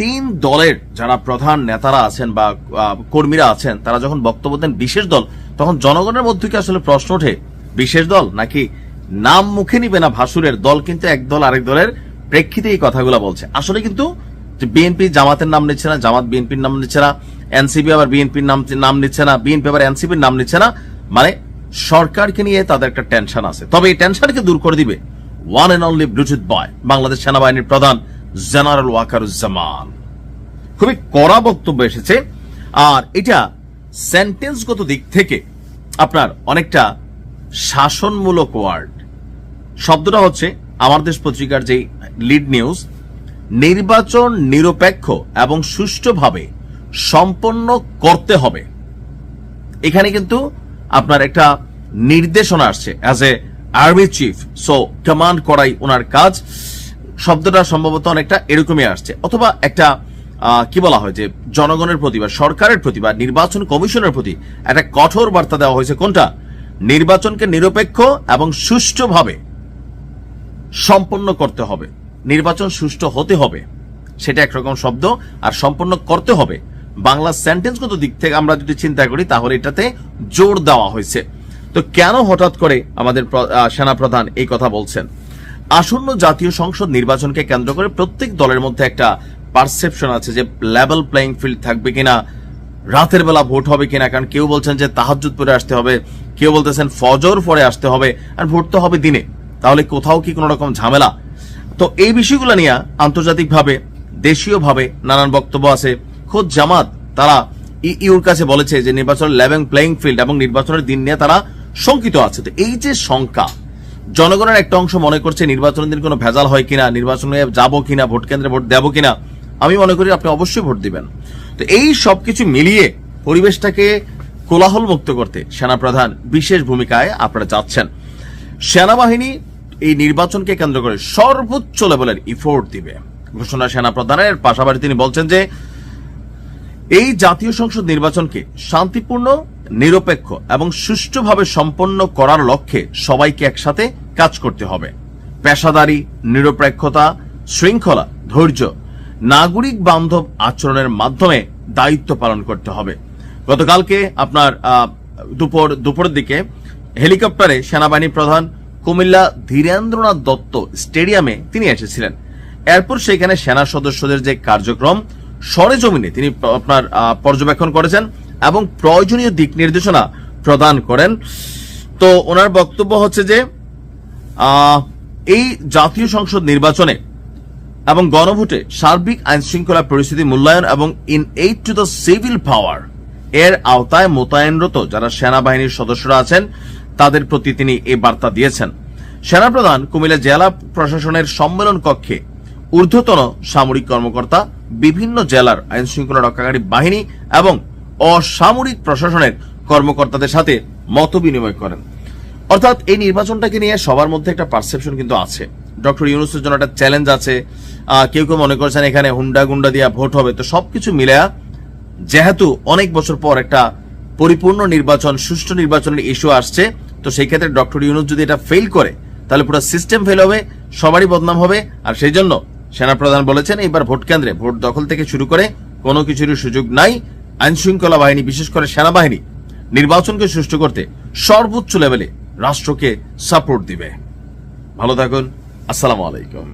তিন দলের যারা প্রধান নেতারা আছেন বা কর্মীরা আছেন, তারা যখন বক্তব্য দেন বিশেষ দল, তখন জনগণের মধ্যে কি আসলে প্রশ্ন ওঠে? বিশেষ দল? নাকি নাম মুখে নিবে না ভাসুরের দল, কিন্তু এক দল আরেক দলের প্রেক্ষিতে এই কথাগুলো বলছে? আসলে কিন্তু বিএনপি জামাতের নাম নিচ্ছে না, জামাত বিএনপির নাম নিচ্ছে না এনসিপি আবার বিএনপির নাম নাম নিচ্ছে না বিএনপি আবার এনসিপির নাম নিচ্ছে না মানে সরকারকে নিয়ে তাদের একটা টেনশন আছে। তবে এই টেনশনকে দূর করে দিবে one and only bluetooth boy Bangladesh সেনাবাহিনীর প্রধান জেনারেল ওয়াকারুজ্জামান। খুবই কড়া বক্তব্য এসেছে। আর এটা সেন্টেন্সগত দিক থেকে আপনার অনেকটা শাসনমূলক ওয়ার্ড শব্দটা হচ্ছে আমার দেশ পত্রিকার যে লিড নিউজ নির্বাচন নিরপেক্ষ এবং সুষ্ঠুভাবে সম্পন্ন করতে হবে। এখানে কিন্তু আপনার একটা নির্দেশনা আসছে as a army chief so command করাই ওনার কাজ। শব্দটা সম্ভবত অনেকটা এরকমই আসছে। অথবা একটা কি বলা হয় যে, জনগণের প্রতি বা সরকারের প্রতি বা নির্বাচন কমিশনের প্রতি একটা কঠোর বার্তা দেওয়া হয়েছে। কোনটা? নির্বাচনকে নিরপেক্ষ এবং সুষ্ঠুভাবে সম্পন্ন করতে হবে। নির্বাচন সুষ্ঠু হতে হবে। সেটা একরকম শব্দ। আর সম্পন্ন করতে হবে। বাংলা সেন্টেন্সগত দিক থেকে আমরা যদি চিন্তা করি, তাহলে এটাতে জোর দেওয়া হয়েছে। তো কেন হঠাৎ করে আমাদের সেনাপ্রধান এই কথা বলছেন? আসন্ন জাতীয় সংসদ নির্বাচনকে কেন্দ্র করে প্রত্যেক দলের মধ্যে একটা পারসেপশন আছে যে লেভেল প্লেইং ফিল্ড থাকবে কিনা, রাতের বেলা ভোট হবে কিনা, কারণ কেউ বলছেন যে তাহাজুদ পরে আসতে হবে, কেউ বলতেছেন ফজর পরে আসতে হবে, আর ভোট তো হবে দিনে। তাহলে কোথাও কি কোনো রকম ঝামেলা? তো এই বিষয়গুলো নিয়ে আন্তর্জাতিকভাবে, দেশীয়ভাবে নানান বক্তব্য আছে। খোদ জামাত, তারা ইউর কাছে বলেছে যে নির্বাচন লেভেল প্লেইং ফিল্ড এবং নির্বাচনের দিন নিয়ে তারা শঙ্কিত আছে। তো এই যে শঙ্কা জনগণের একটা অংশ মনে করছে নির্বাচনের দিন কোনো ভেজাল হয় কিনা, নির্বাচনে যাব কিনা, ভোট কেন্দ্রে ভোট দেবো কিনা, আমি মনে করি আপনি অবশ্যই ভোট দিবেন। তো এই সবকিছু মিলিয়ে পরিবেশটাকে কোলাহল মুক্ত করতে সেনাপ্রধান বিশেষ ভূমিকায় আপনারা যাচ্ছেন। সেনাবাহিনী এই নির্বাচনকে কেন্দ্র করে সর্বোচ্চ লেভেলের ইফোর্ট দিবে। ঘোষণা সেনাপ্রধানের, পাশাপাশি তিনি বলছেন যে, এই জাতীয় সংসদ নির্বাচনকে শান্তিপূর্ণ, নিরপেক্ষ এবং সুষ্ঠুভাবে সম্পন্ন করার লক্ষ্যে সবাইকে একসাথে কাজ করতে হবে। পেশাদারি, নিরপেক্ষতা, শৃঙ্খলা, ধৈর্য, নাগরিক বান্ধব আচরণের মাধ্যমে দায়িত্ব পালন করতে হবে। গতকালকে আপনার দুপুর, দুপুরের দিকে হেলিকপ্টারে সেনাবাহিনী প্রধান কুমিল্লা ধীরেন্দ্রনাথ দত্ত স্টেডিয়ামে তিনি এসেছিলেন। এরপর সেখানে সেনা সদস্যদের যে কার্যক্রম, সরেজমিনে তিনি আপনার পর্যবেক্ষণ করেছেন এবং প্রয়োজনীয় দিক নির্দেশনা প্রদান করেন। তো ওনার বক্তব্য হচ্ছে যে এই জাতীয় সংসদ নির্বাচনে এবং গণভোটে সার্বিক আইন শৃঙ্খলা পরিস্থিতি মূল্যায়ন এবং in aid to the civil power এর আওতায় মোতায়েনরত যারা সেনাবাহিনীর সদস্যরা আছেন, তাদের প্রতি তিনি এই বার্তা দিয়েছেন। সেনাপ্রধান কুমিল্লা জেলা প্রশাসনের সম্মেলন কক্ষে ঊর্ধ্বতন সামরিক কর্মকর্তা, বিভিন্ন জেলার আইন শৃঙ্খলা রক্ষাকারী বাহিনী এবং অসামরিক প্রশাসনের কর্মকর্তাদের সাথে মত বিনিময় করেন। অর্থাৎ এই নির্বাচনটাকে নিয়ে সবার মধ্যে একটা পারসেপশন কিন্তু আছে। ডক্টর ইউনুসের জন্য একটা চ্যালেঞ্জ আছে। কেউ কেউ মনে করছেন এখানে হুন্ডা গুন্ডা দিয়া ভোট হবে। তো সবকিছু মিলে যেহেতু অনেক বছর পর একটা পরিপূর্ণ নির্বাচন, সুষ্ঠু নির্বাচনের ইস্যু আসছে, তো সেই ক্ষেত্রে ডক্টর ইউনুস যদি এটা ফেল করে, তাহলে পুরো সিস্টেম ফেল হবে, সবারই বদনাম হবে। আর সেই জন্য সেনাপ্রধান বলেছেন এবার ভোট কেন্দ্রে ভোট দখল থেকে শুরু করে কোনো কিছুরই সুযোগ নাই। আইন শৃঙ্খলা বাহিনী, বিশেষ করে সেনাবাহিনী, নির্বাচনকে সুষ্ঠু করতে সর্বোচ্চ লেভেলে রাষ্ট্রকে সাপোর্ট দিবে। ভালো থাকুন। আসসালামু আলাইকুম।